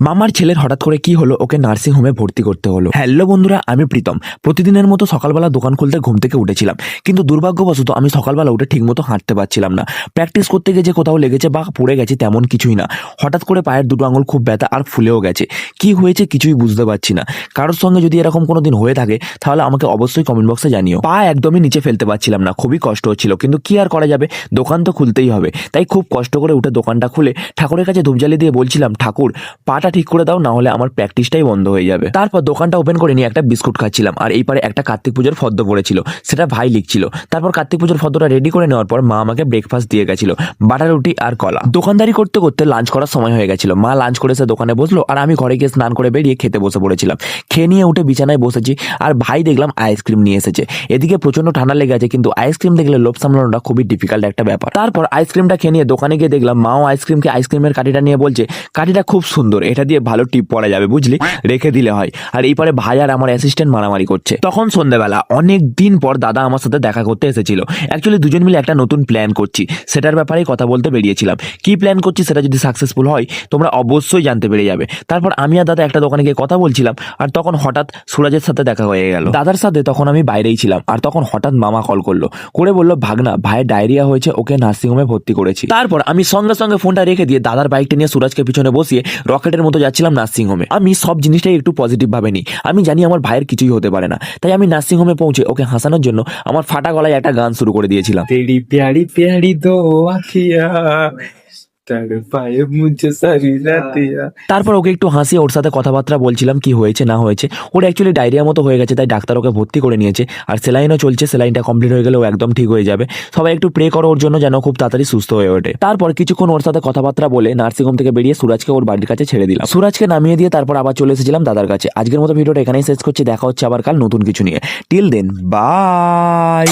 মামার ছেলের হঠাৎ করে কি হলো, ওকে নার্সিং হোমে ভর্তি করতে হলো। হ্যালো বন্ধুরা, আমি প্রীতম। প্রতিদিনের মতো সকালবেলা দোকান খুলতে ঘুম থেকে উঠেছিলাম। কিন্তু দুর্ভাগ্যবশত আমি সকালবেলা উঠে ঠিকমতো হাঁটতে পারছিলাম না। প্র্যাকটিস করতে গিয়ে যে কোথাও লেগেছে বা পড়ে গেছে তেমন কিছুই না। হঠাৎ করে পায়ের দুটো আঙুল খুব ব্যথা আর ফুলেও গেছে। কি হয়েছে কিছুই বুঝতে পারছি না। কারোর সঙ্গে যদি এরকম কোনো দিন হয়ে থাকে, তাহলে আমাকে অবশ্যই কমেন্ট বক্সে জানিও। পা একদমই নিচে ফেলতে পারছিলাম না, খুবই কষ্ট হচ্ছিল। কিন্তু কি আর করা যাবে? দোকান তো খুলতেই হবে। তাই খুব কষ্ট করে উঠে দোকানটা খুলে ঠাকুরের কাছে ধূপজালি দিয়ে বলছিলাম, ঠাকুর, পাটা ঠিক করে দাও, না হলে আমার প্র্যাকটিসটাই বন্ধ হয়ে যাবে। তারপর দোকানটা ওপেন করে নিয়ে একটা বিস্কুট খাচ্ছিলাম। আর এই পারে একটা কার্তিক পুজোর ফদ্দ পড়েছিল, সেটা ভাই লিখছিল। তারপর কার্তিক পুজোর ফদ্দটা রেডি করে নেওয়ার পর মা আমাকে ব্রেকফাস্ট দিয়ে গেছিল বাটার রুটি আর কলা। দোকানদারি করতে করতে লাঞ্চ করার সময় হয়ে গেছিল। মা লাঞ্চ করে এসে দোকানে বসল আর আমি ঘরে গিয়ে স্নান করে বেরিয়ে খেতে বসে পড়েছিলাম। খেয়ে নিয়ে উঠে বিছানায় বসেছি আর ভাই দেখলাম আইসক্রিম নিয়ে এসেছে। এদিকে প্রচণ্ড ঠান্ডা লেগে আছে, কিন্তু আইসক্রিম দেখলে লোভ সামলানোটা খুবই ডিফিকাল্ট একটা ব্যাপার। তারপর আইসক্রিমটা খেয়ে নিয়ে দোকানে গিয়ে দেখলাম, মাও আইসক্রিমকে আইসক্রিমের কাঠিটা নিয়ে বলছে, কাঠিটা খুব সুন্দর, এটা দিয়ে ভালো টিপ পড়া যাবে, বুঝলি? রেখে দিলে হয়। আর এই পারে ভাই আর আমার অ্যাসিস্ট্যান্ট মারামারি করছে। তখন সন্ধ্যাবেলা অনেক দিন পর দাদা আমার সাথে দেখা করতে এসেছিল। অ্যাকচুয়ালি দুজন মিলে একটা নতুন প্ল্যান করছি। সেটার ব্যাপারেই কথা বলতে বেরিয়েছিলাম। কি প্ল্যান করছি সেটা যদি সাকসেসফুল হয়, তোমরা অবশ্যই জানতে পেরে যাবে। তারপর আমি আর দাদা একটা দোকানে গিয়ে কথা বলছিলাম, আর তখন হঠাৎ সুরাজের সাথে দেখা হয়ে গেল। দাদার সাথে তখন আমি বাইরেই ছিলাম, আর তখন হঠাৎ মামা কল করল। করে বলল, ভাগনা, ভাইয়ের ডায়রিয়া হয়েছে, ওকে নার্সিংহোমে ভর্তি করেছি। তারপর আমি সঙ্গে সঙ্গে ফোনটা রেখে দিয়ে দাদার বাইকটা নিয়ে সুরাজকে পিছনে বসিয়ে রকেটের মতো যাচ্ছিলাম নার্সিংহোমে আমি সব জিনিসটাই একটু পজিটিভ ভাবে নিই। আমি জানি আমার ভাইয়ের কিছুই হতে পারে না। তাই আমি নার্সিংহোমে পৌঁছে ওকে হাসানোর জন্য আমার ফাটা গলায় একটা গান শুরু করে দিয়েছিলাম। প্যারি প্যারি হ্যাঁ। তারপর ওকে একটু হাসি ওর সাথে কথাবার্তা বলছিলাম কি হয়েছে না হয়েছে। ওর অ্যাকচুয়ালি ডায়রিয়া মতো হয়ে গেছে তাই ডাক্তার ওকে ভর্তি করে নিয়েছে। আর সেলাইনও চলছে সেলাইনটা কমপ্লিট হয়ে গেলে ও একদম ঠিক হয়ে যাবে। সবাই একটু প্রে করো ওর জন্য যেন খুব তাড়াতাড়ি সুস্থ হয়ে ওঠে। তারপর কিছুক্ষণ ওর সাথে কথাবার্তা বলে নার্সিংহোম থেকে বেরিয়ে সুরাজকে ওর বাড়ির কাছে ছেড়ে দিলাম। সুরাজকে নামিয়ে দিয়ে তারপর আবার চলে এসেছিলাম দাদার কাছে। আজকের মতো ভিডিওটা এখানেই শেষ করছি দেখা হচ্ছে আবার কাল নতুন কিছু নিয়ে। Till then by